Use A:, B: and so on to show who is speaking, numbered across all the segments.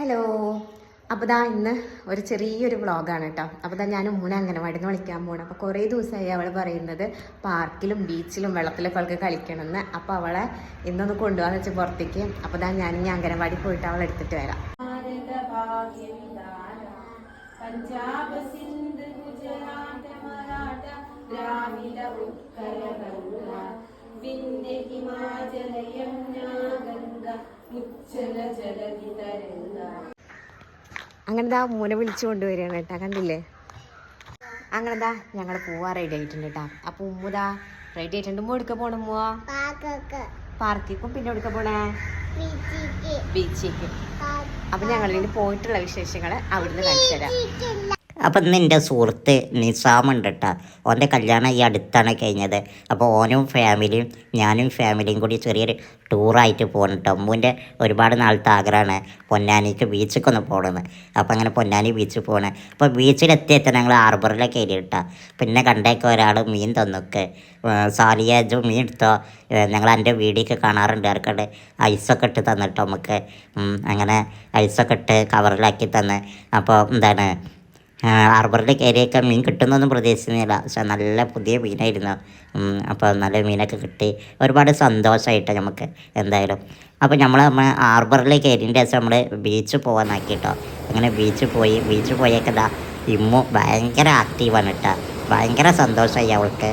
A: Hello അപ്പോൾ ദാ ഇന്ന് ഒരു ചെറിയൊരു വ്ളോഗാണ് കേട്ടോ. അപ്പോൾ ദാ ഞാൻ മൂന്ന് അങ്ങനെ നിന്ന് വിളിക്കാൻ പോകണം അപ്പോൾ കുറേ ദിവസമായി അവൾ പറയുന്നത് പാർക്കിലും ബീച്ചിലും വെള്ളത്തിലൊക്കെ അവൾക്ക് കളിക്കണമെന്ന് അപ്പോൾ അവളെ ഇന്നൊന്ന് കൊണ്ടുപോകാന്ന് വെച്ച് പുറത്തേക്ക്. അപ്പോൾ ദാ ഞാൻ ഇനി അംഗനവാടി പോയിട്ട് അവളെ എടുത്തിട്ട് വരാം.
B: ഗംഗ
A: അങ്ങനെ ദാ മൂനെ വിളിച്ചു കൊണ്ടുവരികയാണ് കേട്ടാ കണ്ടില്ലേ? അങ്ങനെ ദാ ഞങ്ങൾ പോവാ റെഡി ആയിട്ടുണ്ട് കേട്ടാ. അപ്പൊ ഉമ്മുദാ റെഡി ആയിട്ടുണ്ട്. ഉമ്മ എടുക്ക പോണം ഉമ്മുവാ? പാർക്കിക്കും പിന്നെ എടുക്ക പോണേ? ബീച്ചിക്ക് അപ്പൊ ഞങ്ങളിന് പോയിട്ടുള്ള വിശേഷങ്ങൾ അവിടുന്ന് കാണിച്ചു തരാം.
C: അപ്പം ഇന്ന് എന്റെ സുഹൃത്ത് നിസാമുണ്ട് കേട്ടോ ഓന്റെ കല്യാണം ഈ അടുത്താണ് കഴിഞ്ഞത്. അപ്പോൾ ഓനും ഫാമിലിയും ഞാനും ഫാമിലിയും കൂടി ചെറിയൊരു ടൂറായിട്ട് പോകണം കേട്ടോ അമ്മുവിന്റെ ഒരുപാട് നാളത്തെ ആഗ്രഹമാണ് പൊന്നാനിക്ക് ബീച്ചിലേക്ക് ഒന്ന് പോകണമെന്ന്. അപ്പോൾ അങ്ങനെ പൊന്നാനി ബീച്ചിൽ പോകണേ അപ്പോൾ ബീച്ചിലെത്തിയെത്താൻ ഞങ്ങൾ ആർബറിലെ കയറി കേട്ടോ പിന്നെ കണ്ടേക്ക് ഒരാൾ മീൻ തന്നൊക്കെ. സാലിയാജ് മീൻ എടുത്തോ? ഞങ്ങൾ എന്റെ വീടിയൊക്കെ കാണാറുണ്ട്. ആർക്കണ്ട് ഐസൊക്കെ ഇട്ട് തന്നിട്ടോ നമുക്ക്. അങ്ങനെ ഐസൊക്കെ ഇട്ട് കവറിലാക്കി തന്ന്. അപ്പോൾ എന്താണ് ഹാർബറിൽ കയറിയൊക്കെ മീൻ കിട്ടുന്നൊന്നും പ്രതീക്ഷിക്കുന്നില്ല പക്ഷെ നല്ല പുതിയ മീനായിരുന്നു. അപ്പോൾ നല്ല മീനൊക്കെ കിട്ടി. ഒരുപാട് സന്തോഷമായിട്ട് നമുക്ക് എന്തായാലും. അപ്പോൾ നമ്മൾ നമ്മൾ ഹാർബറിൽ കയറിന്റെ ശേഷം നമ്മൾ ബീച്ച് പോകാനാക്കി കേട്ടോ അങ്ങനെ ബീച്ച് പോയി. ബീച്ച് പോയേക്കതാ ഇമ്മു ഭയങ്കര ആക്റ്റീവാണ് കേട്ടോ. ഭയങ്കര സന്തോഷമായി അവൾക്ക്.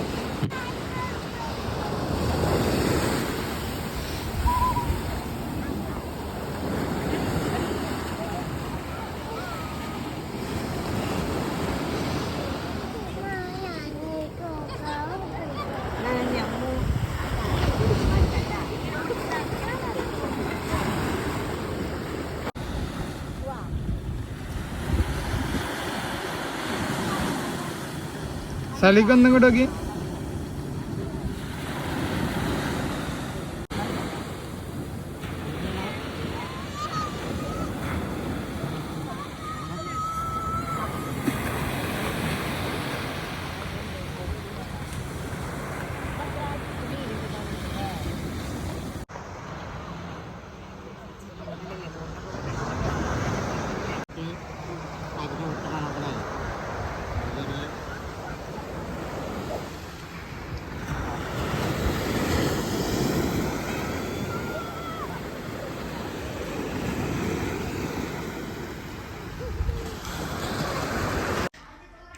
D: സലിക്ക് ഒന്നും കൂടെ നോക്കി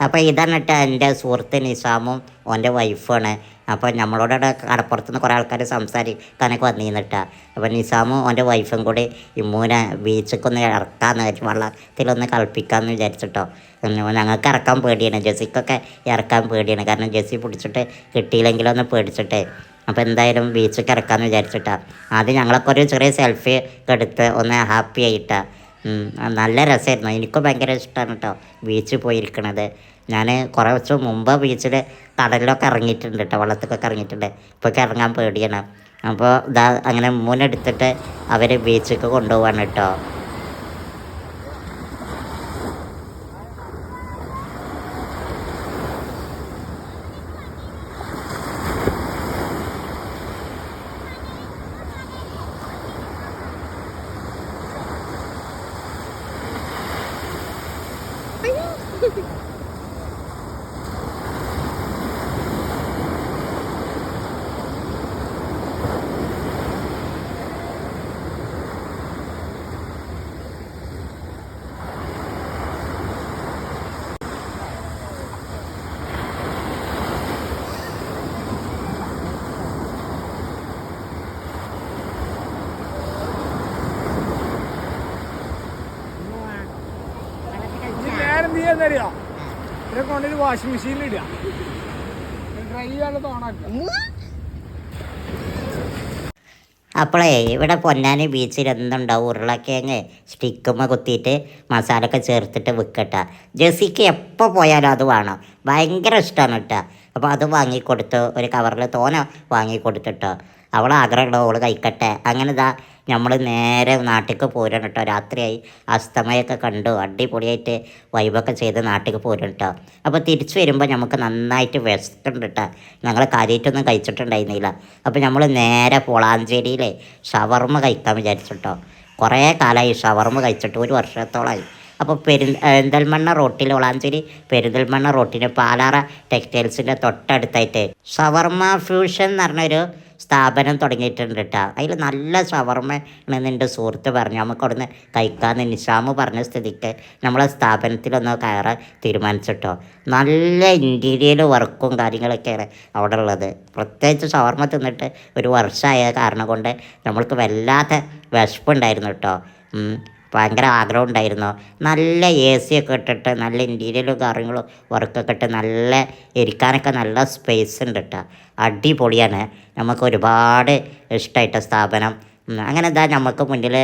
D: അപ്പോൾ ഇതാണ് കേട്ടോ എന്റെ സുഹൃത്ത് നിസാമും ഓന്റെ വൈഫാണ്. അപ്പോൾ നമ്മളോട് കടപ്പുറത്ത് നിന്ന് കുറേ ആൾക്കാർ സംസാരിക്കാനൊക്കെ വന്നിരുന്നിട്ടാ അപ്പോൾ നിസാമും ഓന്റെ വൈഫും കൂടി ഇമ്മൂനെ ബീച്ചിക്കൊന്ന് ഇറക്കാമെന്ന് വിചാരിച്ചു വള്ളത്തിലൊന്ന് കളിപ്പിക്കാമെന്ന് വിചാരിച്ചിട്ടോ. ഞങ്ങൾക്ക് ഇറക്കാൻ പേടിയാണ്. ജെസ്സിക്കൊക്കെ ഇറക്കാൻ പേടിയാണ്. കാരണം ജെസ്സി പിടിച്ചിട്ട് കിട്ടിയില്ലെങ്കിലൊന്ന് പേടിച്ചിട്ട്. അപ്പോൾ എന്തായാലും ബീച്ചിലേക്ക് ഇറക്കാമെന്ന് വിചാരിച്ചിട്ടാ. ആദ്യം ഞങ്ങളൊക്കെ ഒരു ചെറിയ സെൽഫി എടുത്ത് ഒന്ന് ഹാപ്പി ആയിട്ടാ. നല്ല രസമായിരുന്നു. എനിക്കും ഭയങ്കര ഇഷ്ടമാണ് കേട്ടോ ബീച്ചിൽ പോയിരിക്കണത്. ഞാൻ കുറേ വർഷം മുമ്പ് ബീച്ചിൽ കടലിലൊക്കെ ഇറങ്ങിയിട്ടുണ്ട് കേട്ടോ വെള്ളത്തിലൊക്കെ ഇറങ്ങിയിട്ടുണ്ട്. ഇപ്പോഴൊക്കെ ഇറങ്ങാൻ പേടിയാണ്. അപ്പോൾ ഇതാ അങ്ങനെ മൂന്നെടുത്തിട്ട് അവർ ബീച്ചിലേക്ക് കൊണ്ടുപോവാണ് കേട്ടോ എന്നറിയോ ഇതിനെ കൊണ്ടൊരു വാഷിംഗ് മെഷീനിൽ ഇടുക ഡ്രൈ ചെയ്യാനുള്ള തോണാക്കുക
C: അപ്പോളേ ഇവിടെ പൊന്നാനി ബീച്ചിൽ എന്തുണ്ടാവും? ഉരുളക്കിഴങ്ങ് സ്റ്റിക്കുമ്മ കുത്തിയിട്ട് മസാല ഒക്കെ ചേർത്തിട്ട് വിൽക്കട്ട ജെസിക്ക് എപ്പോൾ പോയാലും അത് വേണം. ഭയങ്കര ഇഷ്ടമാണ് കേട്ടോ. അപ്പോൾ അത് വാങ്ങിക്കൊടുത്ത് ഒരു കവറിൽ തോന വാങ്ങിക്കൊടുത്തിട്ടോ. അവൾ ആഗ്രഹമുള്ള കഴിക്കട്ടെ. അങ്ങനെ ഇതാ നമ്മൾ നേരെ നാട്ടിലേക്ക് പോരണം കേട്ടോ. രാത്രിയായി. അസ്തമയൊക്കെ കണ്ടു. അടിപൊളിയായിട്ട് വൈബൊക്കെ ചെയ്ത് നാട്ടിലേക്ക് പോരണം കേട്ടോ. അപ്പോൾ തിരിച്ചു വരുമ്പോൾ നമുക്ക് നന്നായിട്ട് വിശക്കുന്നുണ്ട് കേട്ടോ. ഞങ്ങൾ കാര്യമായിട്ടൊന്നും കഴിച്ചിട്ടുണ്ടായിരുന്നില്ല. അപ്പോൾ നമ്മൾ നേരെ പൊളാഞ്ചേരിയിലെ ഷവർമ്മ കഴിക്കാൻ വിചാരിച്ചിട്ടോ കുറേ കാലമായി ഷവർമ്മ കഴിച്ചിട്ട് ഒരു വർഷത്തോളമായി അപ്പോൾ പെരു പെരിന്തൽമണ്ണ റോട്ടിൽ വളാഞ്ചേരി പെരിന്തൽമണ്ണ റോട്ടിന് പാലാറ ടെക്സ്റ്റൈൽസിന്റെ തൊട്ടടുത്തായിട്ട് ഷവർമ ഫ്യൂഷൻ എന്ന് പറഞ്ഞൊരു സ്ഥാപനം തുടങ്ങിയിട്ടുണ്ട് കേട്ടോ. അതിൽ നല്ല ആണെന്ന് എന്റെ സുഹൃത്ത് പറഞ്ഞു. നമുക്ക് അവിടുന്ന് കഴിക്കാമെന്ന് നിഷാമ് പറഞ്ഞ സ്ഥിതിക്ക് നമ്മളെ സ്ഥാപനത്തിലൊന്ന് കയറാൻ തീരുമാനിച്ചിട്ടോ. നല്ല ഇന്റീരിയൽ വർക്കും കാര്യങ്ങളൊക്കെയാണ് അവിടെ ഉള്ളത്. പ്രത്യേകിച്ച് ഷവർമ്മ തിന്നിട്ട് ഒരു വർഷമായ കാരണം കൊണ്ട് നമ്മൾക്ക് വല്ലാത്ത വിശപ്പുണ്ടായിരുന്നു കേട്ടോ. ഭയങ്കര ആഗ്രഹം ഉണ്ടായിരുന്നു. നല്ല എ സി ഒക്കെ ഇട്ടിട്ട് നല്ല ഇന്റീരിയലും കാര്യങ്ങളും വർക്കൊക്കെ ഇട്ട് നല്ല ഇരിക്കാനൊക്കെ നല്ല സ്പേസ് ഉണ്ട് കേട്ടോ അടിപൊളിയാണ്. നമുക്ക് ഒരുപാട് ഇഷ്ടമായിട്ട സ്ഥാപനം. അങ്ങനെ എന്താ നമുക്ക് മുന്നിൽ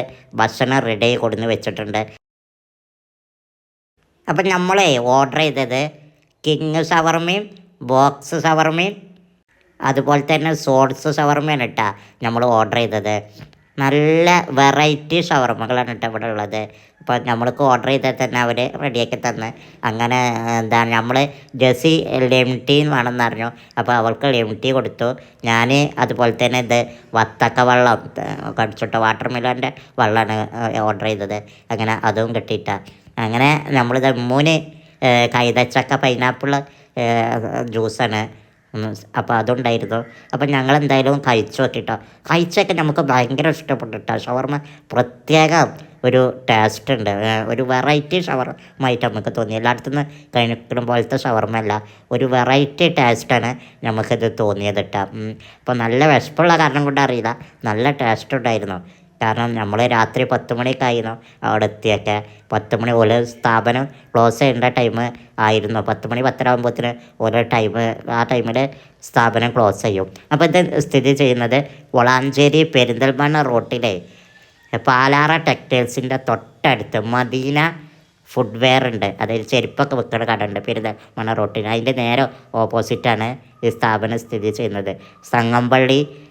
C: ഭക്ഷണം റെഡി കൊടുന്ന് വെച്ചിട്ടുണ്ട്. അപ്പം നമ്മളെ ഓർഡർ ചെയ്തത് കിങ് ഷവർമയും ബോക്സ് ഷവർമയും അതുപോലെ തന്നെ സോഡ്സ് ഷവർമയാണ് കേട്ടോ നമ്മൾ ഓർഡർ ചെയ്തത്. നല്ല വെറൈറ്റി ഷവർമകളാണ് കേട്ടോ ഇവിടെ ഉള്ളത്. അപ്പോൾ നമ്മൾക്ക് ഓർഡർ ചെയ്താൽ തന്നെ അവർ റെഡിയാക്കി തന്ന്. അങ്ങനെ എന്താണ് നമ്മൾ ജെസി ലെമിറ്റി വേണമെന്ന് പറഞ്ഞു അപ്പോൾ അവൾക്ക് ലെമിറ്റി കൊടുത്തു. ഞാൻ അതുപോലെ തന്നെ ഇത് വത്തക്ക വെള്ളം കടിച്ചിട്ട് വാട്ടർ മെലോന്റെ വെള്ളമാണ് ഓർഡർ ചെയ്തത്. അങ്ങനെ അതും കിട്ടിയിട്ട. അങ്ങനെ നമ്മളിത് മൂന്ന് കൈതച്ചക്ക പൈനാപ്പിൾ ജ്യൂസാണ്. അപ്പോൾ അതുണ്ടായിരുന്നു. അപ്പോൾ ഞങ്ങൾ എന്തായാലും കഴിച്ചു നോക്കിട്ടോ. കഴിച്ചൊക്കെ നമുക്ക് ഭയങ്കര ഇഷ്ടപ്പെട്ടു ഷവർമ പ്രത്യേകം ഒരു ടേസ്റ്റ് ഉണ്ട്. ഒരു വെറൈറ്റി ഷവർമായിട്ട് നമുക്ക് തോന്നി. എല്ലായിടത്തു നിന്ന് കഴിക്കുന്ന പോലത്തെ ഷവർമ്മ അല്ല ഒരു വെറൈറ്റി ടേസ്റ്റാണ് നമുക്കിത് തോന്നിയത് കേട്ടോ അപ്പോൾ നല്ല വിശപ്പുള്ള കാരണം കൊണ്ട് അറിയില്ല നല്ല ടേസ്റ്റ് ഉണ്ടായിരുന്നു. കാരണം നമ്മൾ രാത്രി പത്ത് മണിക്കായിരുന്നു അവിടെ എത്തിയൊക്കെ. പത്ത് മണി ഓരോ സ്ഥാപനം ക്ലോസ് ചെയ്യേണ്ട ടൈം ആയിരുന്നു. പത്ത് മണി പത്തര ആകുമ്പോഴത്തിന് ഓരോ ടൈം ആ ടൈമിൽ സ്ഥാപനം ക്ലോസ് ചെയ്യും. അപ്പോൾ ഇത് സ്ഥിതി ചെയ്യുന്നത് വളാഞ്ചേരി പെരിന്തൽമണ്ണ റോട്ടിലെ പാലാറ ടെക്സ്റ്റൈൽസിന്റെ തൊട്ടടുത്ത് മദീന ഫുഡ് വെയർ ഉണ്ട്. അതായത് ചെരുപ്പൊക്കെ വിൽക്കുന്ന കട ഉണ്ട് പെരിന്തൽമണ്ണ റോട്ടിന് അതിന്റെ നേരെ ഓപ്പോസിറ്റാണ് ഈ സ്ഥാപനം സ്ഥിതി ചെയ്യുന്നത്. സംഗമ്പള്ളി ആ,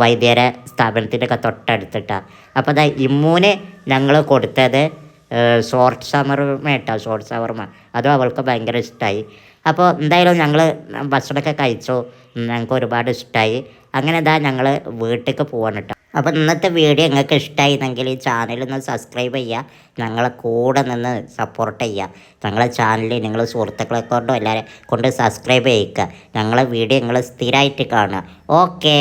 C: വൈദ്യര സ്ഥാപനത്തിന്റെ ഒക്കെ തൊട്ടടുത്തിട്ടാണ് അപ്പോൾ അതാ ഇമ്മൂന് ഞങ്ങൾ കൊടുത്തത് ഷോർട്ട് ഷവർമ കേട്ടോ ഷോർട്ട് ഷവർമ അതും അവൾക്ക് ഭയങ്കര ഇഷ്ടമായി അപ്പോൾ എന്തായാലും ഞങ്ങൾ ഭക്ഷണമൊക്കെ കഴിച്ചു. ഞങ്ങൾക്ക് ഒരുപാട് ഇഷ്ടമായി അങ്ങനെ ഇതാ ഞങ്ങൾ വീട്ടിലേക്ക് പോവാണ് കേട്ടോ. അപ്പോൾ ഇന്നത്തെ വീഡിയോ നിങ്ങൾക്ക് ഇഷ്ടമായിരുന്നെങ്കിൽ ഈ ചാനലൊന്ന് സബ്സ്ക്രൈബ് ചെയ്യുക. ഞങ്ങളെ കൂടെ നിന്ന് സപ്പോർട്ട് ചെയ്യുക. ഞങ്ങളെ ചാനൽ നിങ്ങൾ സുഹൃത്തുക്കളെ കൊണ്ടും എല്ലാവരെ കൊണ്ട് സബ്സ്ക്രൈബ് ചെയ്യിക്കുക. ഞങ്ങളെ വീഡിയോ നിങ്ങൾ സ്ഥിരമായിട്ട് കാണുക. ഓക്കേ